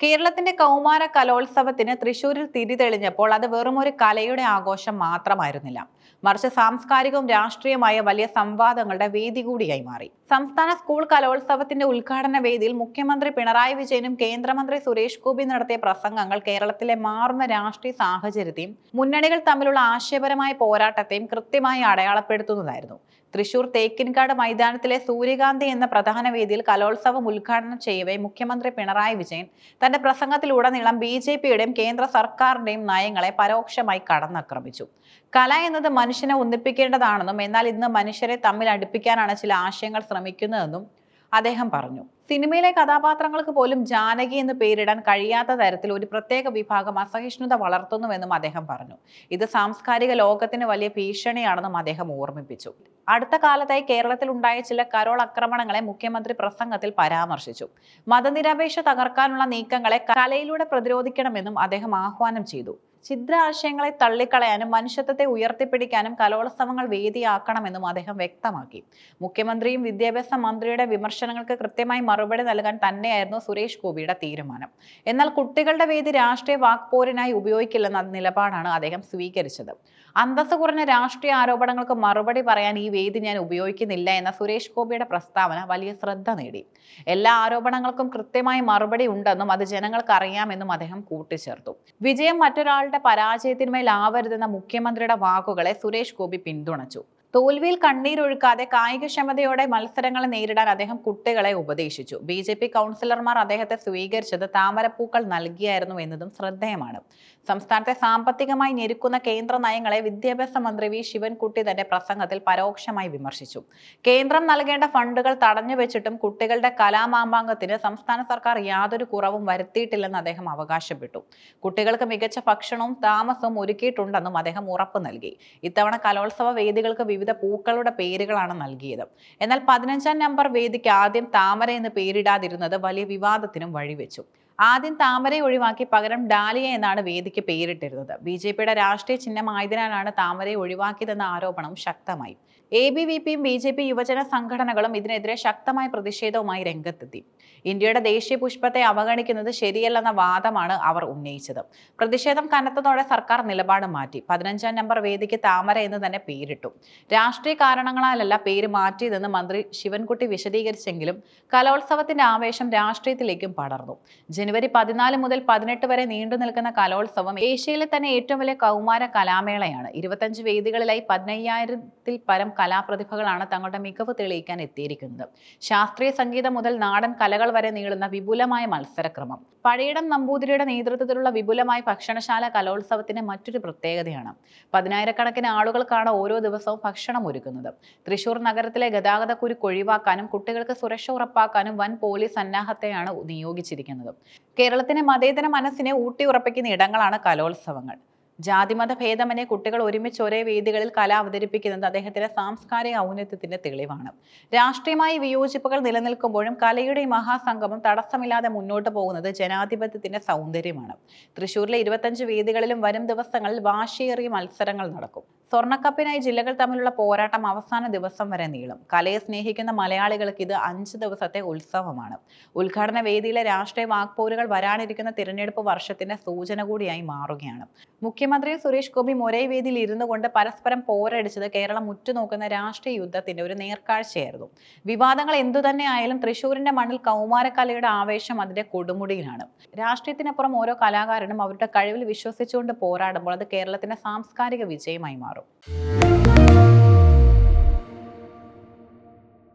കേരളത്തിന്റെ കൗമാര കലോത്സവത്തിന് തൃശൂരിൽ തിരി തെളിഞ്ഞപ്പോൾ അത് വെറുമൊരു കലയുടെ ആഘോഷം മാത്രമായിരുന്നില്ല. മറിച്ച് സാംസ്കാരികവും രാഷ്ട്രീയമായ വലിയ സംവാദങ്ങളുടെ വേദി കൂടിയായി മാറി സംസ്ഥാന സ്കൂൾ കലോത്സവത്തിന്റെ ഉദ്ഘാടന വേദിയിൽ മുഖ്യമന്ത്രി പിണറായി വിജയനും കേന്ദ്രമന്ത്രി സുരേഷ് ഗോപി നടത്തിയ പ്രസംഗങ്ങൾ കേരളത്തിലെ മാറുന്ന രാഷ്ട്രീയ സാഹചര്യത്തെയും മുന്നണികൾ തമ്മിലുള്ള ആശയപരമായ പോരാട്ടത്തെയും കൃത്യമായി അടയാളപ്പെടുത്തുന്നതായിരുന്നു. തൃശൂർ തേക്കിൻകാട് മൈതാനത്തിലെ സൂര്യകാന്തി എന്ന പ്രധാന വേദിയിൽ കലോത്സവം ഉദ്ഘാടനം ചെയ്യവേ മുഖ്യമന്ത്രി പിണറായി വിജയൻ. തന്റെ പ്രസംഗത്തിലുടനീളം ബി ജെ പിയുടെയും കേന്ദ്ര സർക്കാരിന്റെയും നയങ്ങളെ പരോക്ഷമായി കടന്നാക്രമിച്ചു. കല എന്നത് മനുഷ്യനെ ഒന്നിപ്പിക്കേണ്ടതാണെന്നും എന്നാൽ ഇന്ന് മനുഷ്യരെ തമ്മിൽ അടുപ്പിക്കാനാണ് ചില ആശയങ്ങൾ ശ്രമിക്കുന്നതെന്നും അദ്ദേഹം പറഞ്ഞു. സിനിമയിലെ കഥാപാത്രങ്ങൾക്ക് പോലും ജാനകി എന്ന് പേരിടാൻ കഴിയാത്ത തരത്തിൽ ഒരു പ്രത്യേക വിഭാഗം അസഹിഷ്ണുത വളർത്തുന്നുവെന്നും അദ്ദേഹം പറഞ്ഞു. ഇത് സാംസ്കാരിക ലോകത്തിന് വലിയ ഭീഷണിയാണെന്നും അദ്ദേഹം ഓർമ്മിപ്പിച്ചു. അടുത്ത കാലത്തായി കേരളത്തിൽ ഉണ്ടായ ചില കരോൾ ആക്രമണങ്ങളെ മുഖ്യമന്ത്രി പ്രസംഗത്തിൽ പരാമർശിച്ചു. മതനിരപേക്ഷ തകർക്കാനുള്ള നീക്കങ്ങളെ കലയിലൂടെ പ്രതിരോധിക്കണമെന്നും അദ്ദേഹം ആഹ്വാനം ചെയ്തു. ഛിദ്ര ആശയങ്ങളെ തള്ളിക്കളയാനും മനുഷ്യത്വത്തെ ഉയർത്തിപ്പിടിക്കാനും കലോത്സവങ്ങൾ വേദിയാക്കണമെന്നും അദ്ദേഹം വ്യക്തമാക്കി. മുഖ്യമന്ത്രിയും വിദ്യാഭ്യാസ മന്ത്രിയുടെ വിമർശനങ്ങൾക്ക് കൃത്യമായി മറുപടി നൽകാൻ തന്നെയായിരുന്നു സുരേഷ് ഗോപിയുടെ തീരുമാനം. എന്നാൽ കുട്ടികളുടെ വേദി രാഷ്ട്രീയ വാക്പോരിനായി ഉപയോഗിക്കില്ലെന്ന നിലപാടാണ് അദ്ദേഹം സ്വീകരിച്ചത്. അന്തസ്സ് കുറഞ്ഞ രാഷ്ട്രീയ ആരോപണങ്ങൾക്ക് മറുപടി പറയാൻ ഈ വേദി ഞാൻ ഉപയോഗിക്കുന്നില്ല എന്ന സുരേഷ് ഗോപിയുടെ പ്രസ്താവന വലിയ ശ്രദ്ധ നേടി. എല്ലാ ആരോപണങ്ങൾക്കും കൃത്യമായി മറുപടി ഉണ്ടെന്നും അത് ജനങ്ങൾക്ക് അറിയാമെന്നും അദ്ദേഹം കൂട്ടിച്ചേർത്തു. വിജയം മറ്റൊരാളുടെ പരാജയത്തിന്മേലാവരുതെന്ന മുഖ്യമന്ത്രിയുടെ വാക്കുകളെ സുരേഷ് ഗോപി പിന്തുണച്ചു. തോൽവിയിൽ കണ്ണീരൊഴുക്കാതെ കായികക്ഷമതയോടെ മത്സരങ്ങളെ നേരിടാൻ അദ്ദേഹം കുട്ടികളെ ഉപദേശിച്ചു. ബി ജെ പി കൗൺസിലർമാർ അദ്ദേഹത്തെ സ്വീകരിച്ചത് താമരപ്പൂക്കൾ നൽകിയായിരുന്നു എന്നതും ശ്രദ്ധേയമാണ്. സംസ്ഥാനത്തെ സാമ്പത്തികമായി ഞെരുക്കുന്ന കേന്ദ്ര നയങ്ങളെ വിദ്യാഭ്യാസ മന്ത്രി വി ശിവൻകുട്ടി തന്റെ പ്രസംഗത്തിൽ പരോക്ഷമായി വിമർശിച്ചു. കേന്ദ്രം നൽകേണ്ട ഫണ്ടുകൾ തടഞ്ഞു വെച്ചിട്ടും കുട്ടികളുടെ കലാമാമാങ്കത്തിന് സംസ്ഥാന സർക്കാർ യാതൊരു കുറവും വരുത്തിയിട്ടില്ലെന്ന് അദ്ദേഹം അവകാശപ്പെട്ടു. കുട്ടികൾക്ക് മികച്ച ഭക്ഷണവും താമസവും ഒരുക്കിയിട്ടുണ്ടെന്നും അദ്ദേഹം ഉറപ്പ് നൽകി. ഇത്തവണ കലോത്സവ വേദികൾക്ക് വിവിധ പൂക്കളുടെ പേരുകളാണ് നൽകിയത്. എന്നാൽ പതിനഞ്ചാം നമ്പർ വേദിക്ക് ആദ്യം താമര എന്ന് പേരിടാതിരുന്നത് വലിയ വിവാദത്തിനും വഴിവെച്ചു. ആദ്യം താമരയെ ഒഴിവാക്കി പകരം ഡാലിയ എന്നാണ് വേദിക്ക് പേരിട്ടിരുന്നത്. ബി ജെ പിയുടെ രാഷ്ട്രീയ ചിഹ്നമായതിനാലാണ് താമരയെ ഒഴിവാക്കിയതെന്ന ആരോപണം ശക്തമായി. എ ബി വി പിയും ബി ജെ പി യുവജന സംഘടനകളും ഇതിനെതിരെ ശക്തമായ പ്രതിഷേധവുമായി രംഗത്തെത്തി. ഇന്ത്യയുടെ ദേശീയ പുഷ്പത്തെ അവഗണിക്കുന്നത് ശരിയല്ലെന്ന വാദമാണ് അവർ ഉന്നയിച്ചത്. പ്രതിഷേധം കനത്തതോടെ സർക്കാർ നിലപാട് മാറ്റി. പതിനഞ്ചാം നമ്പർ വേദിക്ക് താമര എന്ന് തന്നെ പേരിട്ടു. രാഷ്ട്രീയ കാരണങ്ങളാലല്ല പേര് മാറ്റിയതെന്ന് മന്ത്രി ശിവൻകുട്ടി വിശദീകരിച്ചെങ്കിലും കലോത്സവത്തിന്റെ ആവേശം രാഷ്ട്രീയത്തിലേക്കും പടർന്നു. ജനുവരി പതിനാല് മുതൽ പതിനെട്ട് വരെ നീണ്ടു നിൽക്കുന്ന കലോത്സവം ഏഷ്യയിലെ തന്നെ ഏറ്റവും വലിയ കൗമാര കലാമേളയാണ്. ഇരുപത്തഞ്ച് വേദികളിലായി പതിനയ്യായിരത്തിൽ പരം കലാപ്രതിഭകളാണ് തങ്ങളുടെ മികവ് തെളിയിക്കാൻ എത്തിയിരിക്കുന്നത്. ശാസ്ത്രീയ സംഗീതം മുതൽ നാടൻ കലകൾ വരെ നീളുന്ന വിപുലമായ മത്സരക്രമം. പഴയിടം നമ്പൂതിരിയുടെ നേതൃത്വത്തിലുള്ള വിപുലമായ ഭക്ഷണശാല കലോത്സവത്തിന്റെ മറ്റൊരു പ്രത്യേകതയാണ്. പതിനായിരക്കണക്കിന് ആളുകൾക്കാണ് ഓരോ ദിവസവും ഭക്ഷണം ഒരുക്കുന്നത്. തൃശൂർ നഗരത്തിലെ ഗതാഗത കുരുക്ക് ഒഴിവാക്കാനും കുട്ടികൾക്ക് സുരക്ഷ ഉറപ്പാക്കാനും വൻ പോലീസ് സന്നാഹത്തെയാണ് നിയോഗിച്ചിരിക്കുന്നത്. കേരളത്തിന്റെ മതേതര മനസ്സിനെ ഊട്ടിയുറപ്പിക്കുന്ന ഇടങ്ങളാണ് കലോത്സവങ്ങൾ. ജാതിമത ഭേദമനെ കുട്ടികൾ ഒരുമിച്ച് ഒരേ വേദികളിൽ കല അവതരിപ്പിക്കുന്നത് അദ്ദേഹത്തിന്റെ സാംസ്കാരിക ഔന്നത്യത്തിന്റെ തെളിവാണ്. രാഷ്ട്രീയമായി വിയോജിപ്പുകൾ നിലനിൽക്കുമ്പോഴും കലയുടെ മഹാസംഗമം തടസ്സമില്ലാതെ മുന്നോട്ട് പോകുന്നത് ജനാധിപത്യത്തിന്റെ സൗന്ദര്യമാണ്. തൃശൂരിലെ ഇരുപത്തഞ്ച് വേദികളിലും വരും ദിവസങ്ങളിൽ വാശിയേറിയ മത്സരങ്ങൾ നടക്കും. സ്വർണക്കപ്പിനായി ജില്ലകൾ തമ്മിലുള്ള പോരാട്ടം അവസാന ദിവസം വരെ നീളും. കലയെ സ്നേഹിക്കുന്ന മലയാളികൾക്ക് ഇത് അഞ്ച് ദിവസത്തെ ഉത്സവമാണ്. ഉദ്ഘാടന വേദിയിലെ രാഷ്ട്രീയ വാക്പോരുകൾ വരാനിരിക്കുന്ന തിരഞ്ഞെടുപ്പ് വർഷത്തിന്റെ സൂചന കൂടിയായി മാറുകയാണ്. മുഖ്യമന്ത്രി സുരേഷ് ഗോപി ഒരേ വേദിയിൽ ഇരുന്നു കൊണ്ട് പരസ്പരം പോരടിച്ചത് കേരളം ഉറ്റുനോക്കുന്ന രാഷ്ട്രീയ യുദ്ധത്തിന്റെ ഒരു നേർക്കാഴ്ചയായിരുന്നു. വിവാദങ്ങൾ എന്തുതന്നെ ആയാലും തൃശൂരിന്റെ മണ്ണിൽ കൗമാരക്കലയുടെ ആവേശം അതിന്റെ കൊടുമുടിയിലാണ്. രാഷ്ട്രീയത്തിനപ്പുറം ഓരോ കലാകാരനും അവരുടെ കഴിവിൽ വിശ്വസിച്ചുകൊണ്ട് പോരാടുമ്പോൾ അത് കേരളത്തിന്റെ സാംസ്കാരിക വിജയമായി മാറും.